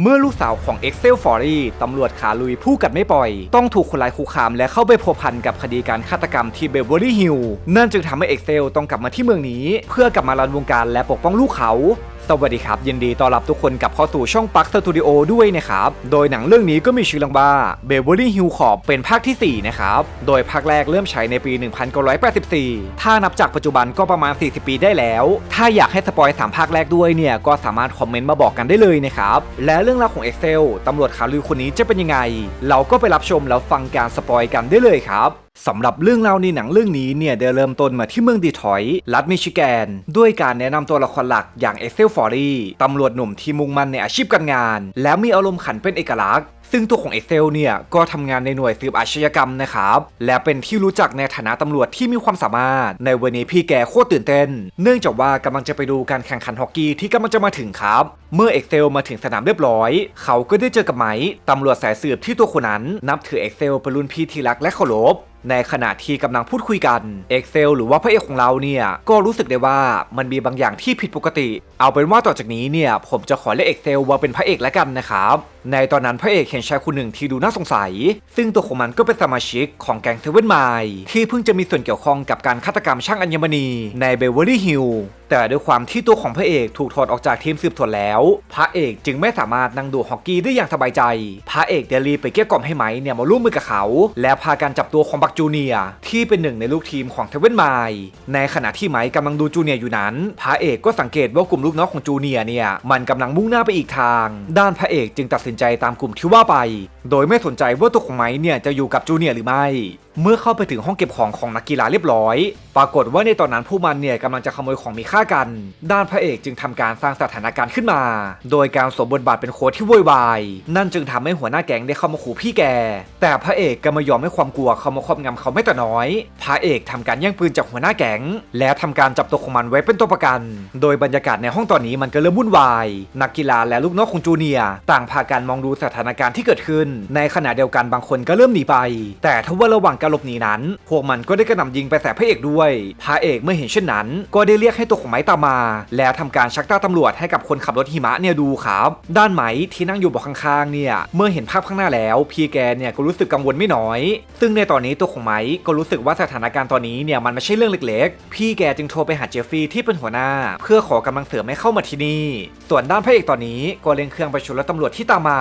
เมื่อลูกสาวของ Excel f o r y ตำรวจขาลุยผู้กัดไม่ปล่อย ต้องถูกคนร้ายคุกคามและเข้าไปพัวพันกับคดีการฆาตกรรมที่เบเวอร์ลี่ฮิลล์นั่นจึงทำให้ Excel ต้องกลับมาที่เมืองนี้ เพื่อกลับมารันวงการและปกป้องลูกเขา สวัสดีครับ ยินดีต้อนรับทุกคนกลับเข้าสู่ช่องปักสตูดิโอด้วยนะครับ โดยหนังเรื่องนี้ก็มีชื่อเรื่องว่า Beverly Hills Cop เป็นภาคทีสี่ 4 นะครับ โดยภาคแรกเริ่มฉายในปี 1984 ถ้านับจากปัจจุบันก็ประมาณ 40 ปีได้แล้ว ถ้าอยากให้สปอย 3 ภาคแรกด้วยเนี่ย ก็สามารถคอมเมนต์มาบอกกันได้เลยนะครับ และเรื่องราวของ Excel ตำรวจขาลุยคนนี้จะเป็นยังไง เราก็ไปรับชมแล้วฟังการสปอยกันได้เลยครับ สำหรับเรื่องราวในหนังเรื่องนี้เนี่ยได้เริ่มต้นมาที่เมืองดีทรอยต์รัฐมิชิแกน ด้วยการแนะนำตัวละครหลักอย่างเอเซลฟอรี่ตำรวจหนุ่มที่มุ่งมั่นในอาชีพการงาน แล้วมีอารมณ์ขันเป็นเอกลักษณ์ ซึ่งตัวของเอ็กเซลเนี่ยก็ทำงานในหน่วยสืบอาชญากรรมนะครับและเป็นที่รู้จักในฐานะตำรวจที่มีความสามารถ ในวันนี้พี่แกโคตรตื่นเต้น เนื่องจากว่ากำลังจะไปดูการแข่งขันฮอกกี้ที่กำลังจะมาถึงครับ เมื่อเอ็กเซลมาถึงสนามเรียบร้อย เขาก็ได้เจอกับไมค์ตำรวจสายสืบที่ตัวคนนั้น นับถือเอ็กเซลเป็นรุ่นพี่ที่รักและเคารพในขณะที่กำลังพูดคุยกัน Excel หรือว่าพระเอกของเราเนี่ย ก็รู้สึกได้ว่ามันมีบางอย่างที่ผิดปกติ เอาเป็นว่าต่อจากนี้เนี่ย ผมจะขอเรียก Excel ว่าเป็นพระเอกแล้วกันนะครับ ในตอนนั้นพระเอกเห็นชายคนหนึ่งที่ดูน่าสงสัย ซึ่งตัวของมันก็เป็นสมาชิกของแก๊งเซเว่นไมล์ที่เพิ่งจะมีส่วนเกี่ยวข้องกับการฆาตกรรมช่างอัญมณีในเบเวอร์ลี่ฮิลล์แต่ด้วยความที่ตัวของพระเอกถูกถอดออกจากทีมสืบสวนแล้ว พระเอกจึงไม่สามารถนั่งดูฮอกกี้ได้อย่างสบายใจ พระเอกเดลีไปเกลี้ยกล่อมให้ไหมเนี่ยมาร่วมมือกับเขา และพาการจับตัวของบักจูเนียที่เป็นหนึ่งในลูกทีมของเซเวนไมล์ในขณะที่ไหมค์กำลังดูจูเนียอยู่นั้น พระเอกก็สังเกตว่ากลุ่มลูกน้องของจูเนียเนี่ยมันกำลังมุ่งหน้าไปอีกทาง ด้านพระเอกจึงตัดสินใจตามกลุ่มที่ว่าไป โดยไม่สนใจว่าตัวของไมค์เนี่ยจะอยู่กับจูเนียร์หรือไม่ เมื่อเข้าไปถึงห้องเก็บของของนักกีฬาเรียบร้อย ปรากฏว่าในตอนนั้นผู้มันเนี่ยกำลังจะขโมยของมีค่ากัน ด้านพระเอกจึงทำการสร้างสถานการณ์ขึ้นมา โดยการสวมบทบาทเป็นโค้ชที่โวยวาย นั่นจึงทำให้หัวหน้าแก๊งได้เข้ามาขู่พี่แก แต่พระเอกก็ไม่ยอมให้ความกลัวเข้ามาครอบงำเขาไม่แต่น้อย พระเอกทำการแย่งปืนจากหัวหน้าแก๊ง และทำการจับตัวของมันไว้เป็นตัวประกัน โดยบรรยากาศในห้องตอนนี้มันก็เริ่มวุ่นวาย นักกีฬาและลูกน้องของจูเนียร์ต่างพากันมองดูสถานการณ์ที่เกิดขึ้นในขณะเดียวกันบางคนก็เริ่มหนีไป แต่ทว่าระหว่างการหลบหนีนั้น พวกมันก็ได้กระหน่ำยิงไปแสบพระเอกด้วย พระเอกเมื่อเห็นเช่นนั้น ก็ได้เรียกให้ตัวของไม้ตามมา แล้วทำการชักตาตำรวจให้กับคนขับรถหิมะเนี่ยดูครับ ด้านไหมที่นั่งอยู่เบาะข้างๆเนี่ย เมื่อเห็นภาพข้างหน้าแล้ว พี่แกเนี่ยก็รู้สึกกังวลไม่น้อย ซึ่งในตอนนี้ตัวของไม้ก็รู้สึกว่าสถานการณ์ตอนนี้เนี่ยมันไม่ใช่เรื่องเล็กๆ พี่แกจึงโทรไปหาเจฟฟี่ที่เป็นหัวหน้า เพื่อขอกำลังเสริมให้เข้ามาที่นี่ ส่วนด้านพระเอกตอนนี้ก็เร่งเครื่องไปชนรถตำรวจที่ตามมา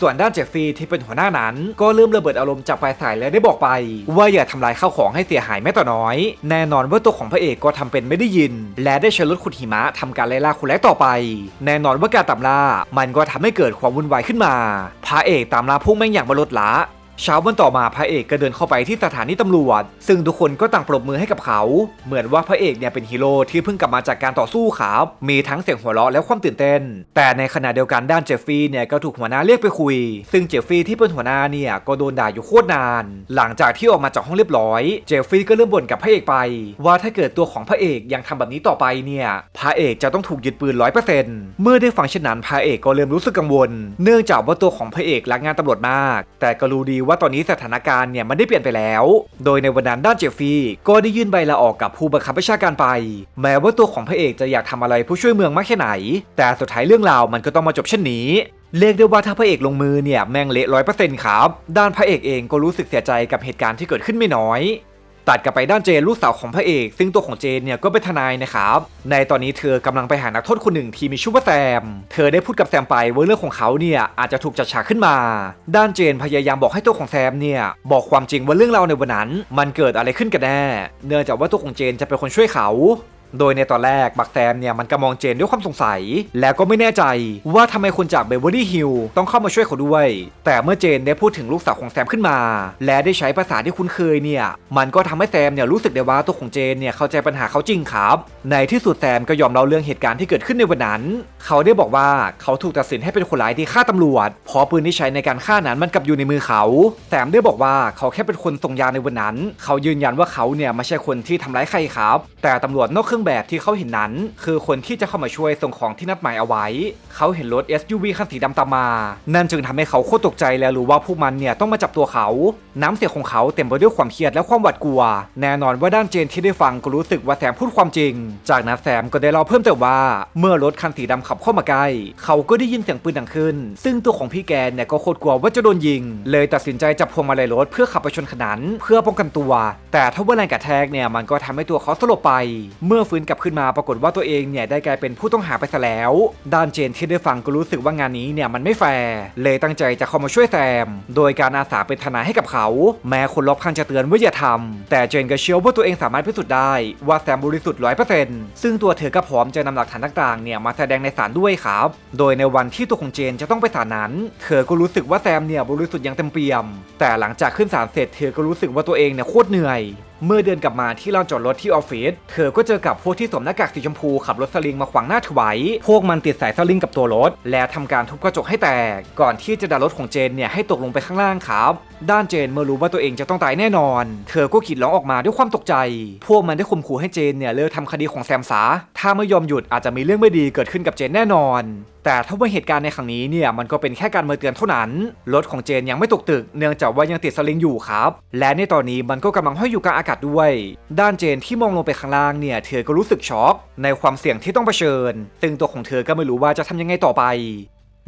ส่วนด้านเจฟฟี่ที่เป็นหัวหน้านั้น ก็เริ่มระเบิดอารมณ์จากปลายสายและได้บอกไป ว่าอย่าทำลายข้าวของให้เสียหายแม้แต่น้อย แน่นอนว่าตัวของพระเอกก็ทำเป็นไม่ได้ยิน และได้ใช้รถขุดหิมะทำการไล่ล่าคนร้ายต่อไป แน่นอนว่าการตามล่ามันก็ทำให้เกิดความวุ่นวายขึ้นมาพระเอกตามล่าพุ่งแม่งอย่างบรดละ เช้าวันต่อมาพระเอกก็เดินเข้าไปที่สถานีตำรวจ ซึ่งทุกคนก็ต่างปรบมือให้กับเขา เหมือนว่าพระเอกเนี่ยเป็นฮีโร่ที่เพิ่งกลับมาจากการต่อสู้ครับมีทั้งเสียงหัวเราะและความตื่นเต้น แต่ในขณะเดียวกันด้านเจฟฟี่เนี่ยก็ถูกหัวหน้าเรียกไปคุย ซึ่งเจฟฟี่ที่เป็นหัวหน้าเนี่ยก็โดนด่าอยู่โคตรนาน หลังจากที่ออกมาจากห้องเรียบร้อย เจฟฟี่ก็เริ่มบ่นกับพระเอกไป ว่าถ้าเกิดตัวของพระเอกยังทำแบบนี้ต่อไปเนี่ยพระเอกจะต้องถูกยึดปืนร้อยเปอร์เซ็นต์เมื่อได้ฟังเช่นนั้นพระเอกก็เริ่มรู้สึกกังวล เนื่องจากว่าตัวของพระเอกรักงานตำรวจมาก แต่ก็รู้ดีว่าตอนนี้สถานการณ์เนี่ยมันได้เปลี่ยนไปแล้ว โดยในวันนั้นด้านเจฟฟี่ก็ได้ยื่นใบลาออกกับผู้บังคับบัญชาการไป แม้ว่าตัวของพระเอกจะอยากทำอะไรผู้ช่วยเมืองมากแค่ไหน แต่สุดท้ายเรื่องราวมันก็ต้องมาจบเช่นนี้เรียกได้ว่าถ้าพระเอกลงมือเนี่ยแม่งเละร้อยเปอร์เซ็นต์ครับ ด้านพระเอกเองก็รู้สึกเสียใจกับเหตุการณ์ที่เกิดขึ้นไม่น้อย ตัดกลับไปด้านเจนลูกสาวของพระเอก ซึ่งตัวของเจนเนี่ยก็เป็นทนายนะครับ ในตอนนี้เธอกำลังไปหานักโทษคนหนึ่งที่มีชื่อว่าแซม เธอได้พูดกับแซมไปว่าเรื่องของเขาเนี่ยอาจจะถูกจัดฉากขึ้นมา ด้านเจนพยายามบอกให้ตัวของแซมเนี่ยบอกความจริงว่าเรื่องราวในวันนั้น มันเกิดอะไรขึ้นกันแน่ เนื่องจากว่าตัวของเจนจะเป็นคนช่วยเขา โดยในตอนแรกบักแซมเนี่ยมันก็มองเจนด้วยความสงสัย แล้วก็ไม่แน่ใจว่าทำไมคนจากเบเวอร์ลี่ฮิลต้องเข้ามาช่วยเขาด้วย แต่เมื่อเจนได้พูดถึงลูกสาวของแซมขึ้นมา และได้ใช้ภาษาที่คุ้นเคยเนี่ยมันก็ทำให้แซมเนี่ยรู้สึกได้ว่าตัวของเจนเนี่ยเข้าใจปัญหาเขาจริงครับ ในที่สุดแซมก็ยอมเล่าเรื่องเหตุการณ์ที่เกิดขึ้นในวันนั้น เขาได้บอกว่าเขาถูกตัดสินให้เป็นคนร้ายที่ฆ่าตำรวจเพราะปืนที่ใช้ในการฆ่านั้นมันกลับอยู่ในมือเขาแซมได้บอกว่าเขาแค่เป็นคนส่งยาในวันนั้น เขายืนยันว่าเขาเนี่ยไม่ใช่คนที่ทำร้ายใครครับ แต่ตำรวจนอกเครื่องรื่องแบบที่เขาเห็นนั้น คือคนที่จะเข้ามาช่วยส่งของที่นัดหมายเอาไว้ เขาเห็นรถ SUV คันสีดำตามมา นั่นจึงทำให้เขาโคตรตกใจและรู้ว่าพวกมันเนี่ยต้องมาจับตัวเขา น้ำเสียงของเขาเต็มไปด้วยความเครียดและความหวาดกลัว แน่นอนว่าด้านเจนที่ได้ฟังก็รู้สึกว่าแซมพูดความจริง จากนั้นแซมก็ได้เล่าเพิ่มเติมว่า เมื่อรถคันสีดำขับเข้ามาใกล้ เขาก็ได้ยินเสียงปืนดังขึ้น ซึ่งตัวของพี่แกเนี่ยก็โคตรกลัวว่าจะโดนยิง เลยตัดสินใจจับพวงมาลัยรถเพื่อขับไปชนขนานเพื่อป้องกันตัว แต่ถ้าว่าแรงกระแทกเนี่ยมันก็ทำให้ตัวเขาสลบไป เมื่อฟื้นกลับขึ้นมาปรากฏว่าตัวเองเนี่ยได้กลายเป็นผู้ต้องหาไปซะแล้ว ด้านเจนที่ได้ฟังก็รู้สึกว่างานนี้เนี่ยมันไม่แฟร์เลยตั้งใจจะเข้ามาช่วยแซม โดยการอาสาเป็นทนายให้กับเขา แม้คนรอบข้างจะเตือนว่าอย่าทำแต่เจนก็เชื่อว่าตัวเองสามารถพิสูจน์ได้ว่าแซมบริสุทธิ์ร้อยเปอร์เซ็นต์ซึ่งตัวเธอก็พร้อมจะนำหลักฐานต่างๆเนี่ยมาแสดงในศาลด้วยครับ โดยในวันที่ตัวของเจนจะต้องไปศาลนั้น เธอก็รู้สึกว่าแซมเนี่ยบริสุทธิ์อย่างเต็มเปี่ยม แต่หลังจากขึ้นศาลเสร็จเธอก็รู้สึกว่าตัวเองเนี่ยโคตรเหนื่อย เมื่อเดินกลับมาที่ลานจอดรถที่ออฟฟิศ เธอก็เจอกับพวกที่สวมหน้ากากสีชมพูขับรถสลิงมาขวางหน้าเธอไวพวกมันติดสายสลิงกับตัวรถ และทำการทุบกระจกให้แตก ก่อนที่จะดันรถของเจนเนี่ยให้ตกลงไปข้างล่างครับ ด้านเจนเมื่อรู้ว่าตัวเองจะต้องตายแน่นอน เธอก็ขีดร้องออกมาด้วยความตกใจ พวกมันได้ข่มขู่ให้เจนเนี่ยเลิกทำคดีของแซมซาถ้าไม่ยอมหยุดอาจจะมีเรื่องไม่ดีเกิดขึ้นกับเจนแน่นอนแต่ถ้าว่าเหตุการณ์ในครั้งนี้เนี่ยมันก็เป็นแค่การมาเตือนเท่านั้น รถของเจนยังไม่ตกตึกเนื่องจากว่ายังติดสลิงอยู่ครับ และในตอนนี้มันก็กำลังห้อยอยู่กลางอากาศด้วย ด้านเจนที่มองลงไปข้างล่างเนี่ยเธอก็รู้สึกช็อกในความเสี่ยงที่ต้องเผชิญ ซึ่งตัวของเธอก็ไม่รู้ว่าจะทำยังไงต่อไป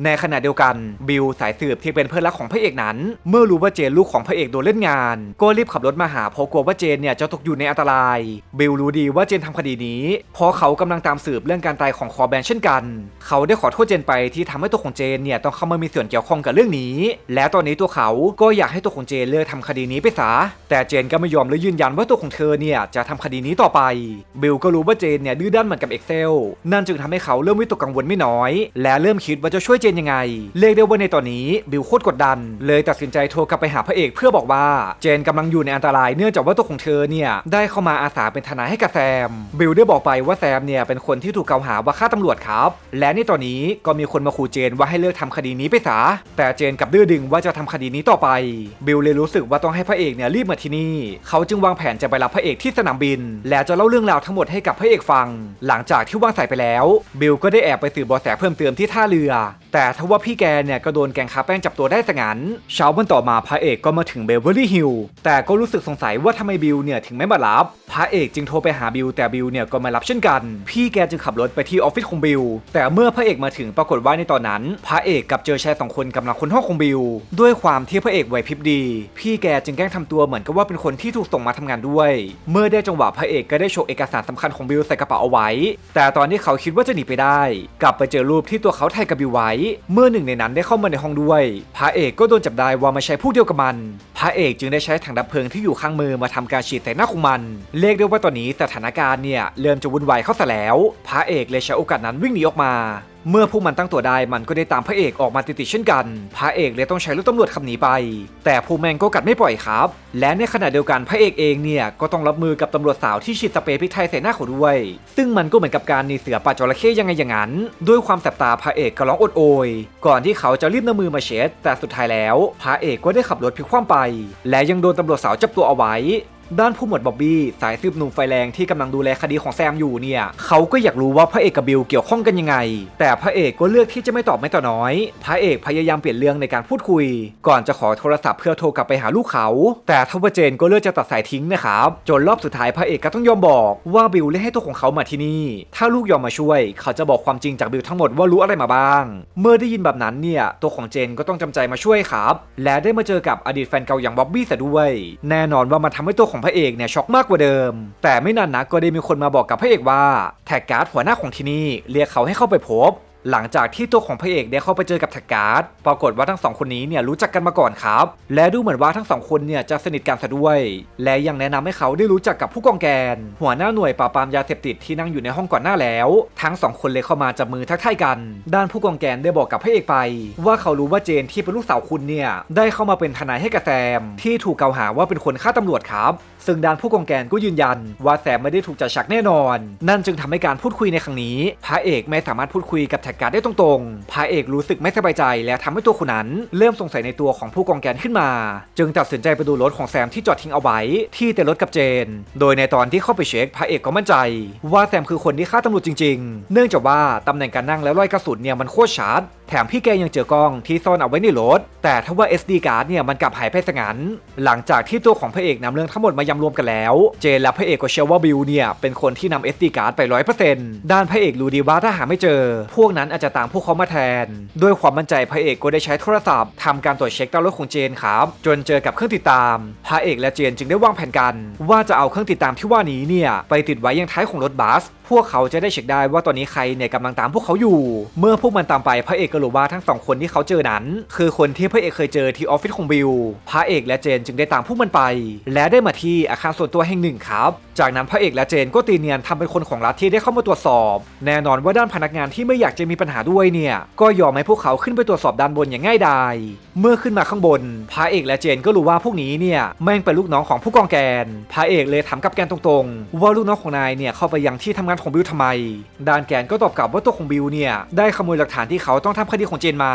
ในขณะเดียวกันบิลสายสืบที่เป็นเพื่อนรักของพระเอกนั้น เมื่อรู้ว่าเจนลูกของพระเอกโดนเล่นงาน ก็รีบขับรถมาหาเพราะกลัวว่าเจนเนี่ยจะตกอยู่ในอันตราย บิลรู้ดีว่าเจนทำคดีนี้เพราะเขากำลังตามสืบเรื่องการตายของคอแบนเช่นกัน เขาได้ขอโทษเจนไปที่ทำให้ตัวของเจนเนี่ยต้องเข้ามามีส่วนเกี่ยวข้องกับเรื่องนี้ และตอนนี้ตัวเขาก็อยากให้ตัวของเจนเลิกทำคดีนี้ไปซะแต่เจนก็ไม่ยอมและยืนยันว่าตัวของเธอเนี่ยจะทำคดีนี้ต่อไป บิลก็รู้ว่าเจนเนี่ยดื้อด้านเหมือนกับเอ็กเซลนั่นจึงทำให้เขาเริ่มวิตกกังวลไม่น้อย และเริ่มคิดว่าจะช่วยเจนยังไง เรียกได้ว่าในตอนนี้บิลโคตรกดดัน เลยตัดสินใจโทรกลับไปหาพระเอกเพื่อบอกว่าเจนกำลังอยู่ในอันตรายเนื่องจากว่าตัวของเธอเนี่ยได้เข้ามาอาสาเป็นทนายให้กับแซม บิลได้บอกไปว่าแซมเนี่ยเป็นคนที่ถูกกล่าวหาว่าฆ่าตำรวจครับ และในตอนนี้ก็มีคนมาขู่เจนว่าให้เลิกทำคดีนี้ไปซะแต่เจนกลับดื้อดึงว่าจะทำคดีนี้ต่อไป บิลเลยรู้สึกว่าต้องให้พระเอกเนี่ยรีบมาที่นี่ เขาจึงวางแผนจะไปรับพระเอกที่สนามบิน และจะเล่าเรื่องราวทั้งหมดให้กับพระเอกฟัง หลังจากที่วางสายไปแล้ว บิลก็ได้แอบไปสืบบาะแสเพิ่มเติมที่ท่าเรือแต่ทว่าพี่แกเนี่ยก็โดนแกงคาแป้งจับตัวได้ซะงั้นเช้าวันต่อมาพระเอกก็มาถึงเบเวอร์ลี่ฮิลล์แต่ก็รู้สึกสงสัยว่าทำไมบิลเนี่ยถึงไม่มารับพระเอกจึงโทรไปหาบิลแต่บิลเนี่ยก็ไม่รับเช่นกัน พี่แกจึงขับรถไปที่ออฟฟิศของบิลแต่เมื่อพระเอกมาถึงปรากฏว่าในตอนนั้น พระเอกกับเจอชายสองคนกำลังค้นห้องของบิลด้วยความที่พระเอกไหวพริบดี พี่แกจึงแกล้งทำตัวเหมือนกับว่าเป็นคนที่ถูกส่งมาทำงานด้วย เมื่อได้จังหวะพระเอกก็ได้โชว์เอกสารสำคัญของบิลใส่กระเป๋าเอาไว้ แต่ตอนที่เขาคิดว่าจะหนีไปได้ กลับไปเจอรูปที่ตัวเขาถ่ายกับบิลไว้เมื่อหนึ่งในนั้นได้เข้ามาในห้องด้วย พระเอกก็โดนจับได้ว่าไม่ใช่ผู้เดียวกับมัน พระเอกจึงได้ใช้ถังดับเพลิงที่อยู่ข้างมือมาทำการฉีดใส่หน้าของมัน เรียกได้ว่าตอนนี้สถานการณ์เนี่ยเริ่มจะวุ่นวายเข้าซะแล้ว พระเอกเลยใช้โอกาสนั้นวิ่งหนีออกมา เมื่อพวกมันตั้งตัวได้มันก็ได้ตามพระเอกออกมาติดๆเช่นกัน พระเอกเลยต้องใช้รถตำรวจขับหนีไป แต่ผู้แมงก็กัดไม่ปล่อยครับ และในขณะเดียวกันพระเอกเองเนี่ยก็ต้องรับมือกับตำรวจสาวที่ฉีดสเปรย์พริกไทยใส่หน้าเขาด้วย ซึ่งมันก็เหมือนกับการหนีเสือป่าจระเข้ยังไงอย่างนั้น ด้วยความแสบตาพระเอกก็ร้องโอดโอยก่อนที่เขาจะรีบนำมือมาเช็ดแต่สุดท้ายแล้ว พระเอกก็ได้ขับรถพลิกคว่ำไป และยังโดนตำรวจสาวจับตัวเอาไว้ ด้านผู้หมวดบ๊อบบี้สายสืบหนุ่มไฟแรงที่กำลังดูแลคดีของแซมอยู่เนี่ยเขาก็อยากรู้ว่าพระเอกกับบิลเกี่ยวข้องกันยังไง แต่พระเอกก็เลือกที่จะไม่ตอบไม่ต่อน้อย พระเอกพยายามเปลี่ยนเรื่องในการพูดคุย ก่อนจะขอโทรศัพท์เพื่อโทรกลับไปหาลูกเขา แต่ทวเจนก็เลือกจะตัดสายทิ้งนะครับจนรอบสุดท้ายพระเอกก็ต้องยอมบอกว่าบิลเล่นให้ตัวของเขามาที่นี่ ถ้าลูกยอมมาช่วย เขาจะบอกความจริงจากบิลทั้งหมดว่ารู้อะไรมาบ้าง เมื่อได้ยินแบบนั้นเนี่ยตัวของเจนก็ต้องจำใจมาช่วยครับ และได้มาเจอกับอดีตแฟนเก่าอย่างบ๊อบบี้ซะด้วย แน่นอนว่ามันทำให้ตัวของพระเอกเนี่ยช็อกมากกว่าเดิม แต่ไม่นานนักก็ได้มีคนมาบอกกับพระเอกว่าแท็กการ์ดหัวหน้าของที่นี่เรียกเขาให้เข้าไปพบ หลังจากที่ตัวของพระเอกได้เข้าไปเจอกับแท็กการ์ดปรากฏว่าทั้งสองคนนี้เนี่ยรู้จักกันมาก่อนครับ และดูเหมือนว่าทั้งสองคนเนี่ยจะสนิทกันซะด้วย และยังแนะนำให้เขาได้รู้จักกับผู้กองแกน หัวหน้าหน่วยปราบปรามยาเสพติดที่นั่งอยู่ในห้องก่อนหน้าแล้ว ทั้งสองคนเลยเข้ามาจับมือทักทายกัน ด้านผู้กองแกนได้บอกกับพระเอกไป ว่าเขารู้ว่าเจนที่เป็นลูกสาวคุณเนี่ยได้เข้ามาเป็นทนายให้กับแซมที่ถูกกล่าวหาว่าเป็นคนฆ่าตำรวจครับ ซึ่งด้านผู้กองแกนก็ยืนยัน ว่าแซมไม่ได้ถูกจัดฉากแน่นอน นั่นจึงทำให้การพูดคุยในครั้งนี้พระเอกไม่สามารถพูดคุยกับแท็กการ์ดได้ตรงๆพระเอกรู้สึกไม่สบายใจและทำให้ตัวคนนั้น เริ่มสงสัยในตัวของผู้กองแกนขึ้นมา จึงตัดสินใจไปดูรถของแซมที่จอดทิ้งเอาไว้ ที่เต็นท์รถกับเจน โดยในตอนที่เข้าไปเช็คพระเอกก็มั่นใจ ว่าแซมคือคนที่ฆ่าตำรวจจริง ๆ เนื่องจากว่าตำแหน่งการนั่งและรอยกระสุนเนี่ยมันโคตรชัดแถมพี่แกยังเจอกล้องที่ซ่อนเอาไว้ในรถแต่ถ้าว่า SD card เนี่ยมันกลับหายไปซะงั้นหลังจากที่ตัวของพระเอกนำเรื่องทั้งหมดมายำรวมกันแล้ว เจนและพระเอกก็เชื่อว่าบิวเนี่ย เป็นคนที่นำเอสดีการ์ดไป100%ด้านพระเอกรู้ดีว่าถ้าหาไม่เจอ พวกนั้นอาจจะตามพวกเขามาแทน ด้วยความมั่นใจพระเอกก็ได้ใช้โทรศัพท์ทำการตรวจเช็คใต้รถของเจนครับ จนเจอกับเครื่องติดตาม พระเอกและเจนจึงได้วางแผนกัน ว่าจะเอาเครื่องติดตามที่ว่านี้เนี่ยไปติดไว้ยังท้ายของรถบัสพวกเขาจะได้เช็คได้ว่าตอนนี้ใครเนี่ยกำลังตามพวกเขาอยู่ เมื่อพวกมันตามไปพระเอกก็รู้ว่าทั้งสองคนที่เขาเจอนั้น คือคนที่พระเอกเคยเจอที่ออฟฟิศของบิลพระเอกและเจนจึงได้ตามพวกมันไป และได้มาที่อาคารส่วนตัวแห่งหนึ่งครับ จากนั้นพระเอกและเจนก็ตีเนียนทำเป็นคนของรัฐที่ได้เข้ามาตรวจสอบ แน่นอนว่าด้านพนักงานที่ไม่อยากจะมีปัญหาด้วยเนี่ยก็ยอมให้พวกเขาขึ้นไปตรวจสอบด้านบนอย่างง่ายดายเมื่อขึ้นมาข้างบนพระเอกและเจนก็รู้ว่าพวกนี้เนี่ยแม่งเป็นลูกน้องของผู้กองแกนพระเอกเลยถามกับแกนตรงๆ ว่าลูกน้องของนายเนี่ยเข้าไปยังที่ทำงานของบิวทำไม ด้านแกนก็ตอบกลับว่าตัวของบิวเนี่ย ได้ขโมยหลักฐานที่เขาต้องทำคดีของเจนมา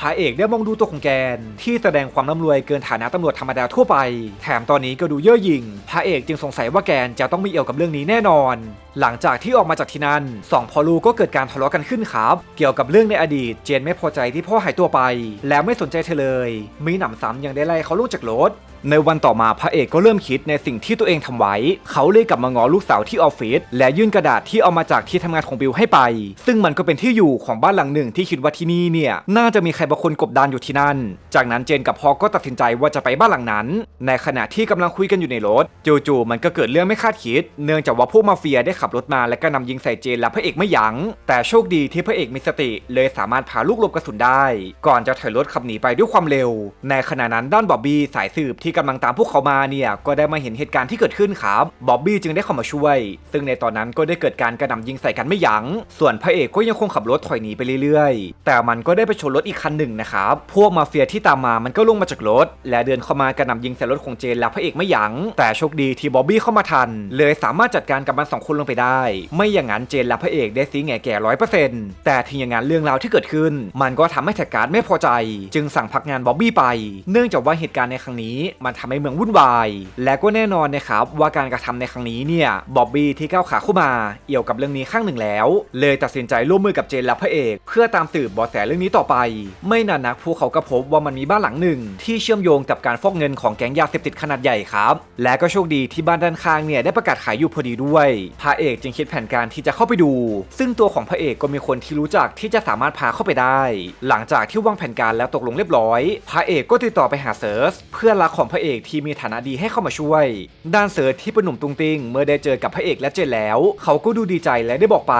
พระเอกได้มองดูตัวของแกน ที่แสดงความร่ำรวยเกินฐานะตำรวจธรรมดาทั่วไป แถมตอนนี้ก็ดูเย่อหยิ่งพระเอกจึงสงสัยว่าแกนจะต้องมีเอี่ยวกับเรื่องนี้แน่นอน หลังจากที่ออกมาจากที่นั่นสองพ่อลูกก็เกิดการทะเลาะกันขึ้นครับ เกี่ยวกับเรื่องในอดีต เจนไม่พอใจที่พ่อหายตัวไป แล้วไม่สนใจเธอเลย มีหนำซ้ำยังได้ไล่เขาลงจากรถในวันต่อมาพระเอกก็เริ่มคิดในสิ่งที่ตัวเองทำไว้ เขาเลยกลับมางอลูกสาวที่ออฟฟิศและยื่นกระดาษที่เอามาจากที่ทำงานของบิลให้ไป ซึ่งมันก็เป็นที่อยู่ของบ้านหลังหนึ่งที่คิดว่าที่นี่เนี่ย น่าจะมีใครบางคนกบดานอยู่ที่นั่น จากนั้นเจนกับพอก็ตัดสินใจว่าจะไปบ้านหลังนั้น ในขณะที่กำลังคุยกันอยู่ในรถจู่ๆมันก็เกิดเรื่องไม่คาดคิด เนื่องจากว่าพวกมาเฟียได้ขับรถมาและก็นำยิงใส่เจนและพระเอกไม่ยัง้ง แต่โชคดีที่พระเอกมีสติ เลยสามารถพาลูกหลบกระสุนได้ ก่อนจะถอยรถขับหนีไปด้วยความเร็ว ในขณะนั้นด้านบอบบี้สายสืบที่กำลังตามพวกเขามาเนี่ยก็ได้มาเห็นเหตุการณ์ที่เกิดขึ้นครับบ๊อบบี้จึงได้เข้ามาช่วย ซึ่งในตอนนั้นก็ได้เกิดการกระหน่ำยิงใส่กันไม่ยัง้ง ส่วนพระเอกก็ยังคงขับรถถอยหนีไปเรื่อยๆ แต่มันก็ได้ไปชนรถอีกคันหนึ่งนะครับพวกมาเฟียที่ตามมามันก็ลงมาจากรถ และเดินเข้ามากระหน่ำยิงใส่รถของเจนและพระเอกไม่ยัง้ง แต่โชคดีที่บ๊อบบี้เข้ามาทัน เลยสามารถจัดการกับมันสองคนลงไปได้ ไม่อย่างนั้นเจนและพระเอกได้ซีแง่แก่ร้อยเปอร์เซ็นต์แต่ทีอย่างนั้นเรื่องราวที่เกิดขึ้น มันก็ทำให้แท็กการ์ดไม่พอใจ จึงสั่งพักงานบ๊อบบี้ไป เนื่องจากว่าเหตุการณ์ในครั้งนี้มันทำให้เมืองวุ่นวาย และก็แน่นอนนะครับว่าการกระทำในครั้งนี้เนี่ยบ๊อบบี้ที่ก้าวขาเข้ามาเอี่ยวกับเรื่องนี้ข้างหนึ่งแล้ว เลยตัดสินใจร่วมมือกับเจนและพระเอก เพื่อตามสืบบาะแสเรื่องนี้ต่อไป ไม่นานนักพวกเขาก็พบว่ามันมีบ้านหลังหนึ่ง ที่เชื่อมโยงกับการฟอกเงินของแก๊งยาเสพติดขนาดใหญ่ครับ และก็โชคดีที่บ้านด้านข้างเนี่ยได้ประกาศขายอยู่พอดีด้วยพระเอกจึงคิดแผนการที่จะเข้าไปดู ซึ่งตัวของพระเอกก็มีคนที่รู้จักที่จะสามารถพาเข้าไปได้ หลังจากที่วางแผนการแล้วตกลงเรียบร้อย พระเอกก็ติดต่อไปหาเซิร์ชเพื่อนรักของพระเอกที่มีฐานะดีให้เข้ามาช่วย ด้านเซิร์ชที่เป็นหนุ่มตุงติงเมื่อได้เจอกับพระเอกและเจนแล้ว เขาก็ดูดีใจและได้บอกไป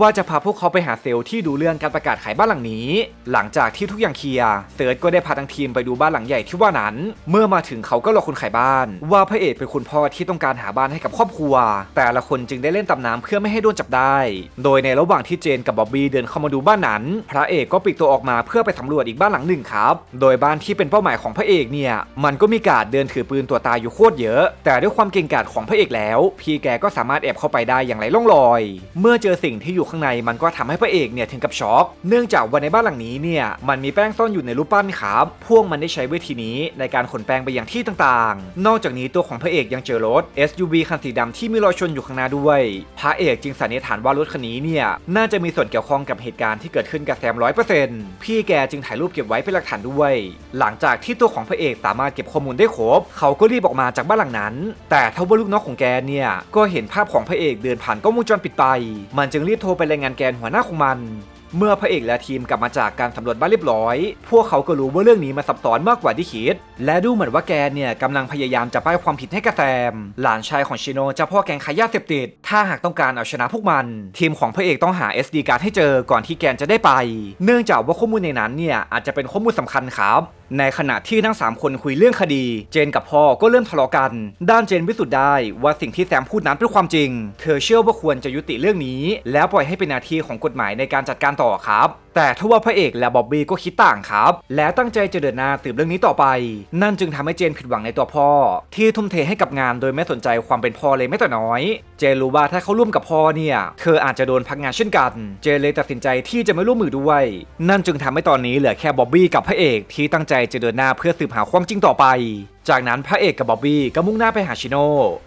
ว่าจะพาพวกเขาไปหาเซลล์ที่ดูเรื่องการประกาศขายบ้านหลังนี้ หลังจากที่ทุกอย่างเคลียร์เซิร์ชก็ได้พาทั้งทีมไปดูบ้านหลังใหญ่ที่ว่านั้น เมื่อมาถึงเขาก็รอคนขายบ้าน ว่าพระเอกเป็นคุณพ่อที่ต้องการหาบ้านให้กับครอบครัว แต่ละคนจึงได้เล่นตำน้ำเพื่อไม่ให้โดนจับได้ โดยในระหว่างที่เจนกับบ๊อบบี้เดินเข้ามาดูบ้านนั้น พระเอกก็ปลีกตัวออกมาเพื่อไปสำรวจอีกบ้านหลังหนึ่งครับ โดยบ้านที่เป็นเป้าหมายของพระเอกเนี่ยมันก็มีการดเดินถือปืนตัวตายอยู่โคตรเยอะ แต่ด้วยความเก่งกาจของพระเอกแล้ว พี่แกก็สามารถแอบเข้าไปได้อย่างไรล่องลอย เมื่อเจอสิ่งที่อยู่ข้างในมันก็ทำให้พระเอกเนี่ยถึงกับช็อก เนื่องจากว่าในบ้านหลังนี้เนี่ยมันมีแป้งซ่อนอยู่ในรูปปั้นครับพวกมันได้ใช้วิธีนี้ในการขนแป้งไปยังที่ต่างๆ นอกจากนี้ตัวของพระเอกยังเจอรถ SUV คันสีดำที่มีรอยชนอยู่ข้างหน้าด้วย พระเอกจึงสันนิษฐานว่ารถคันนี้เนี่ยน่าจะมีส่วนเกี่ยวข้องกับเหตุการณ์ที่เกิดขึ้นกับแซมร้อยเปอร์เซ็นต์พี่แกจึงถ่ายรูปเก็บไว้เป็นหลักฐานด้วย หลังจากที่ตัวของพระเอกสามารถเก็บข้อมูลได้ครบ เขาก็รีบออกมาจากบ้านหลังนั้น แต่ทว่าลูกน้องของแกเนี่ยก็เห็นภาพของพระเอกเดินผ่านกล้องวงจรปิดไป มันจึงรีบโทรไปรายงานแกนหัวหน้าของมันเมื่อพระเอกและทีมกลับมาจากการสำรวจบ้านเรียบร้อย พวกเขาก็รู้ว่าเรื่องนี้มันซับซ้อนมากกว่าที่คิด และดูเหมือนว่าแกเนี่ยกำลังพยายามจะป้ายความผิดให้กับแซม หลานชายของชิโนจะพ่อแกงขายยาเสพติด ถ้าหากต้องการเอาชนะพวกมัน ทีมของพระเอกต้องหา SD การ์ดให้เจอก่อนที่แกนจะได้ไป เนื่องจากว่าข้อมูลในนั้นเนี่ยอาจจะเป็นข้อมูลสำคัญครับ ในขณะที่ทั้ง 3 คนคุยเรื่องคดี เจนกับพ่อก็เริ่มทะเลาะกัน ด้านเจนพิสูจน์ได้ว่าสิ่งที่แซมพูดนั้นเป็นความจริง เธอเชื่อว่าควรจะยุติเรื่องนี้ แล้วปล่อยให้เป็นหน้าที่ของกฎหมายในการจัดการต่อครับ แต่ทว่าพระเอกและบ๊อบบี้ก็คิดต่างครับ และตั้งใจจะเดินหน้าสืบเรื่องนี้ต่อไป นั่นจึงทำให้เจนผิดหวังในตัวพ่อ ที่ทุ่มเทให้กับงานโดยไม่สนใจความเป็นพ่อเลยแม้แต่น้อย เจนรู้ว่าถ้าเขาร่วมกับพ่อเนี่ยเธออาจจะโดนพักงานเช่นกัน เจนเลยตัดสินใจที่จะไม่ร่วมมือด้วย นั่นจึงทำให้ตอนนี้เหลือแค่บ๊อบบี้กับพระเอกที่ตั้งใจจะเดินหน้าเพื่อสืบหาความจริงต่อไป จากนั้นพระเอกกับบ๊อบบี้ก็มุ่งหน้าไปหาชิโน่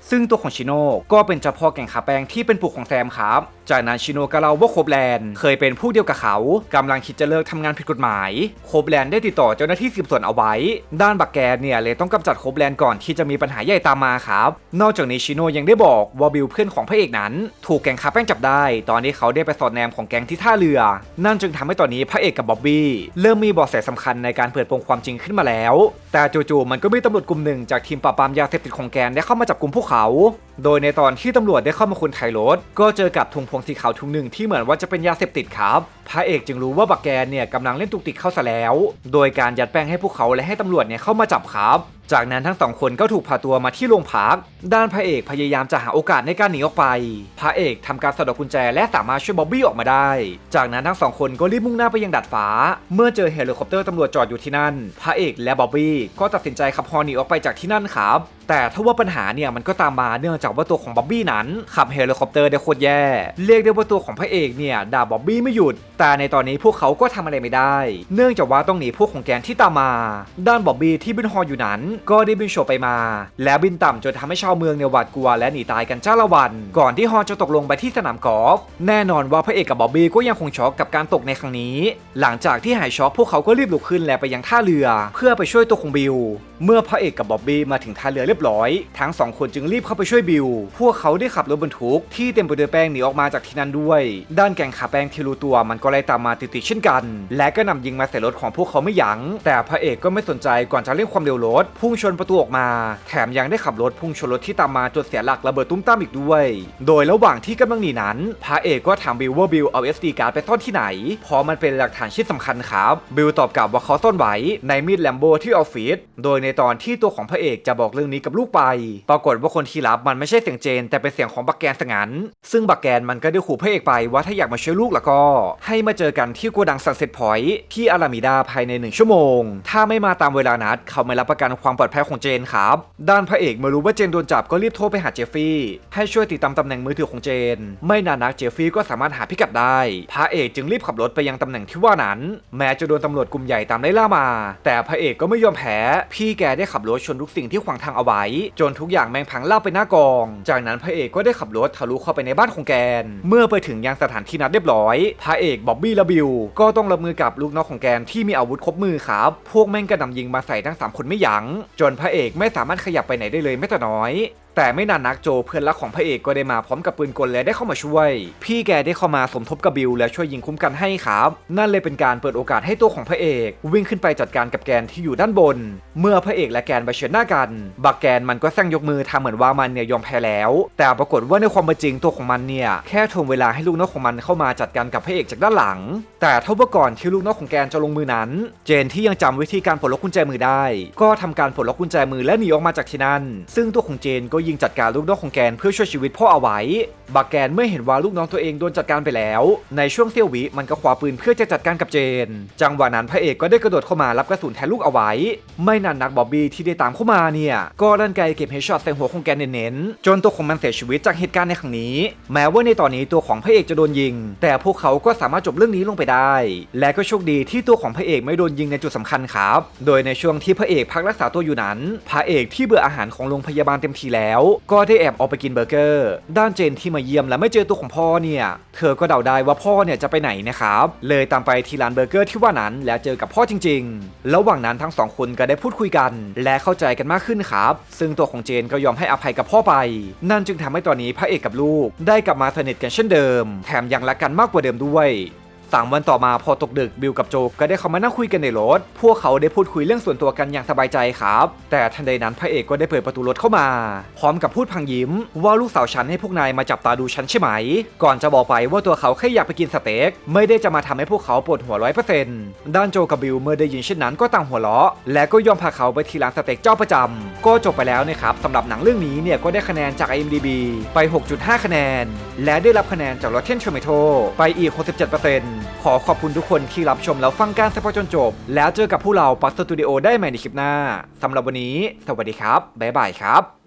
ซึ่งตัวของชิโน่ก็เป็นเจ้าพ่อแก่งขาแปลงที่เป็นปู่ของแซมครับ จากนั้นชิโน่ก็เล่าว่าโคบแลนด์เคยเป็นผู้เดียวกับเขากำลังคิดจะเลิกทำงานผิดกฎหมาย โคบแลนด์ได้ติดต่อเจ้าหน้าที่สืบสวนเอาไว้ ด้านบักแกนเนี่ยเลยต้องกำจัดโคบแลนด์ก่อนที่จะมีปัญหาใหญ่ตามมาครับ นอกจากนี้ชิโน่ยังได้บอกว่าบิลเพื่อนของพระเอกนั้น ถูกแก๊งคาแป้งจับได้ ตอนนี้เขาได้ไปสอดแนมของแก๊งที่ท่าเรือ นั่นจึงทำให้ตอนนี้พระเอกกับบ๊อบบี้เริ่มมีเบาะแสสำคัญในการเปิดโปงความจริงขึ้นมาแล้ว แต่จู่ๆมันก็มีตำรวจกลุ่มหนึ่งจากทีมปราบปรามยาเสพติดของแกนได้เข้ามาจับกลุ่มพวกเขา โดยในตอนที่ตำรวจได้เข้ามาคุนไทยรถก็เจอกับถุงพวงสีขาวถุงหนึ่งที่เหมือนว่าจะเป็นยาเสพติดครับพระเอกจึงรู้ว่าบักแกนเนี่ยกำลังเล่นตุกติกเข้าซะแล้ว โดยการยัดแป้งให้พวกเขาและให้ตำรวจเนี่ยเข้ามาจับครับ จากนั้นทั้งสองคนก็ถูกพาตัวมาที่โรงพัก ด้านพระเอกพยายามจะหาโอกาสในการหนีออกไป พระเอกทำการสะดอกกุญแจและสามารถช่วยบ๊อบบี้ออกมาได้ จากนั้นทั้งสองคนก็รีบมุ่งหน้าไปยังดาดฟ้า เมื่อเจอเฮลิคอปเตอร์ตำรวจจอดอยู่ที่นั่น พระเอกและบ๊อบบี้ก็ตัดสินใจขับฮอหนีออกไปจากที่นั่นครับ แต่ถ้าว่าปัญหาเนี่ยมันก็ตามมาเนื่องจากว่าตัวของบ๊อบบี้นั้นขับเฮลิคอปเตอร์ได้โคตรแย่ เรียกได้ว่าตัวของพระเอกเนี่ยด่าบ๊อบบี้ไม่หยุด แต่ในตอนนี้พวกเขาก็ทำอะไรไม่ได้ เนื่องจากว่าต้องหนีพวกของแกนที่ตามมา ด้านบ๊อบบี้ที่บินฮออยู่นั้น ก็ได้บินโฉบไปมา แล้วบินต่ำจนทำให้ชาวเมืองเนี่ยหวาดกลัวและหนีตายกันจ้าละวัน ก่อนที่ฮอจะตกลงไปที่สนามกอล์ฟแน่นอนว่าพระเอกกับบ๊อบบี้ก็ยังคงช็อกกับการตกในครั้งนี้ หลังจากที่หายช็อกพวกเขาก็รีบลุกขึ้นและไปยังท่าเรือ เพื่อไปช่วยตัวของบิลเมื่อพระเอกกับบ๊อบบี้มาถึงท่าเรือเรียบร้อย ทั้งสองคนจึงรีบเข้าไปช่วยบิลพวกเขาได้ขับรถบรรทุกที่เต็มไปด้วยแป้งหนีออกมาจากที่นั่นด้วย ด้านแกงขาแป้งที่รู้ตัวมันก็ไล่ตามมาติดๆเช่นกัน และก็นำยิงมาใส่รถของพวกเขาไม่ยัง้ง แต่พระเอกก็ไม่สนใจก่อนจะเร่งความเร็วรถพุ่งชนประตูออกมา แถมยังได้ขับรถพุ่งชนรถที่ตามมาจนเสียหลักระเบิดตุ้มตามอีกด้วย โดยระหว่างที่กำลังหนีนั้น พระเอกก็ถามบิลว่าบิลเอา SD การ์ดไปซ่อนที่ไหนเพราะมันเป็นหลักฐานชิ้นสำคัญครับ บิลตอบกลับว่าเขาซ่อนไว้ในมีดแลมโบที่ออฟฟิศ โดยในตอนที่ตัวของพระเอกจะบอกเรื่องนี้กับลูกไป ปรากฏว่าคนที่รับมันไม่ใช่เสียงเจน แต่เป็นเสียงของบักแกนสงันซึ่งบักแกนมันก็ได้ขู่พระเอกไปว่าถ้าอยากมาช่วยลูกแล้วก็ ให้มาเจอกันที่โกดังซันเซ็ตพอยท์ที่อารามิดาภายในหนึ่งชั่วโมง ถ้าไม่มาตามเวลานัดเขาไม่รับประกันความปลอดภัยของเจนครับ ด้านพระเอกเมื่อรู้ว่าเจนโดนจับก็รีบโทรไปหาเจฟฟี่ให้ช่วยติดตามตำแหน่งมือถือของเจน ไม่นานนักเจฟฟี่ก็สามารถหาพิกัดได้ พระเอกจึงรีบขับรถไปยังตำแหน่งที่ว่านั้น แม้จะโดนตำรวจกลุ่มใหญ่ตามไล่ล่ามา แต่พระเอกก็ไม่ยอมแพ้ พี่แกได้ขับรถชนทุกสิ่งที่ขวางทางเอาไว้จนทุกอย่างแมงพังลาบไปหน้ากอง จากนั้นพระเอกก็ได้ขับรถทะลุเข้าไปในบ้านของแกน เมื่อไปถึงยังสถานที่นัดเรียบร้อย พระเอกบ๊อบบี้และบิลก็ต้องรับมือกับลูกน้องของแกนที่มีอาวุธครบมือครับ พวกแม่งกระหน่ำยิงมาใส่ทั้งสามคนไม่ยัง้งจนพระเอกไม่สามารถขยับไปไหนได้เลยแม้แต่น้อย แต่ไม่นานนักโจเพื่อนรักของพระเอกก็ได้มาพร้อมกับปืนกลและได้เข้ามาช่วย พี่แกได้เข้ามาสมทบกับบิลและช่วยยิงคุ้มกันให้ครับ นั่นเลยเป็นการเปิดโอกาสให้ตัวของพระเอก วิ่งขึ้นไปจัดการกับแกนที่อยู่ด้านบน เมื่อพระเอกและแกนเผชิญหน้ากัน บักแกนมันก็แซงยกมือทำเหมือนว่ามันเนี่ยยอมแพ้แล้ว แต่ปรากฏว่าในความเป็นจริงตัวของมันเนี่ยแค่ทวงเวลาให้ลูกน้องของมันเข้ามาจัดการกับพระเอกจากด้านหลัง แต่เท่าว่าก่อนที่ลูกน้องของแกนจะลงมือนั้น เจนที่ยังจำวิธีการปลดล็อกกุญแจมือได้ ก็ทำการปลดล็อกกุญแจมือและหนีออกมาจากที่นั่น ซึ่งตัวของเจนก็ยงจัดการลูกน้องของแกนเพื่อช่วยชีวิตพ่อเอาไว้ บักแกนเมื่อเห็นว่าลูกน้องตัวเองโดนจัดการไปแล้ว ในช่วงเสี้ยววิมันก็คว้าปืนเพื่อจะจัดการกับเจน จังหวะนั้นพระเอกก็ได้กระโดดเข้ามารับกระสุนแทนลูกเอาไว้ ไม่นานนักบ๊อบบี้ที่ได้ตามเข้ามาเนี่ย ก็ลั่นไกเก็บเฮดช็อตใส่หัวของแกนเน้นๆจนตัวของมันเสียชีวิตจากเหตุการณ์ในครั้งนี้ แม้ว่าในตอนนี้ตัวของพระเอกจะโดนยิง แต่พวกเขาก็สามารถจบเรื่องนี้ลงไปได้ และก็โชคดีที่ตัวของพระเอกไม่โดนยิงในจุดสำคัญครับ โดยในช่วงที่พระเอกพักรักษาตัวอยู่นั้น พระเอกที่เบื่ออาหารของโรงพยาบาลเต็มทีแล้วก็ได้แอบออกไปกินเบอร์เกอร์ ด้านเจนที่มาเยี่ยมและไม่เจอตัวของพ่อเนี่ย เธอก็เดาได้ว่าพ่อเนี่ยจะไปไหนนะครับ เลยตามไปที่ร้านเบอร์เกอร์ที่ว่านั้นแล้วเจอกับพ่อจริงๆ ระหว่างนั้นทั้งสองคนก็ได้พูดคุยกัน และเข้าใจกันมากขึ้นครับ ซึ่งตัวของเจนก็ยอมให้อภัยกับพ่อไป นั่นจึงทำให้ตอนนี้พระเอกกับลูก ได้กลับมาสนิทกันเช่นเดิม แถมยังรักกันมากกว่าเดิมด้วย สามวันต่อมาพอตกดึกบิลกับโจก็ได้เข้ามานั่งคุยกันในรถ พวกเขาได้พูดคุยเรื่องส่วนตัวกันอย่างสบายใจครับ แต่ทันใดนั้นพระเอกก็ได้เปิดประตูรถเข้ามา พร้อมกับพูดพังยิ้ม ว่าลูกสาวฉันให้พวกนายมาจับตาดูฉันใช่ไหม ก่อนจะบอกไปว่าตัวเขาแค่อยากไปกินสเต็กไม่ได้จะมาทำให้พวกเขาปวดหัวร้อยเปอร์เซ็นต์ด้านโจกับบิลเมื่อได้ยินเช่นนั้นก็ต่างหัวเราะ และก็ยอมพาเขาไปที่ร้านสเต็กเจ้าประจำก็จบไปแล้วนะครับสำหรับหนังเรื่องนี้เนี่ยก็ได้คะแนนจาก IMDb ไป 6.5 คะแนน และได้รับคะแนนจาก Rotten Tomato ไปอีก 67%ขอขอบคุณทุกคนที่รับชมแล้วฟังการสปอจนจบ แล้วเจอกับผู้เราปัสสตูดิโอได้ใหม่ในคลิปหน้าสำหรับวันนี้ สวัสดีครับ บ๊ายบายครับ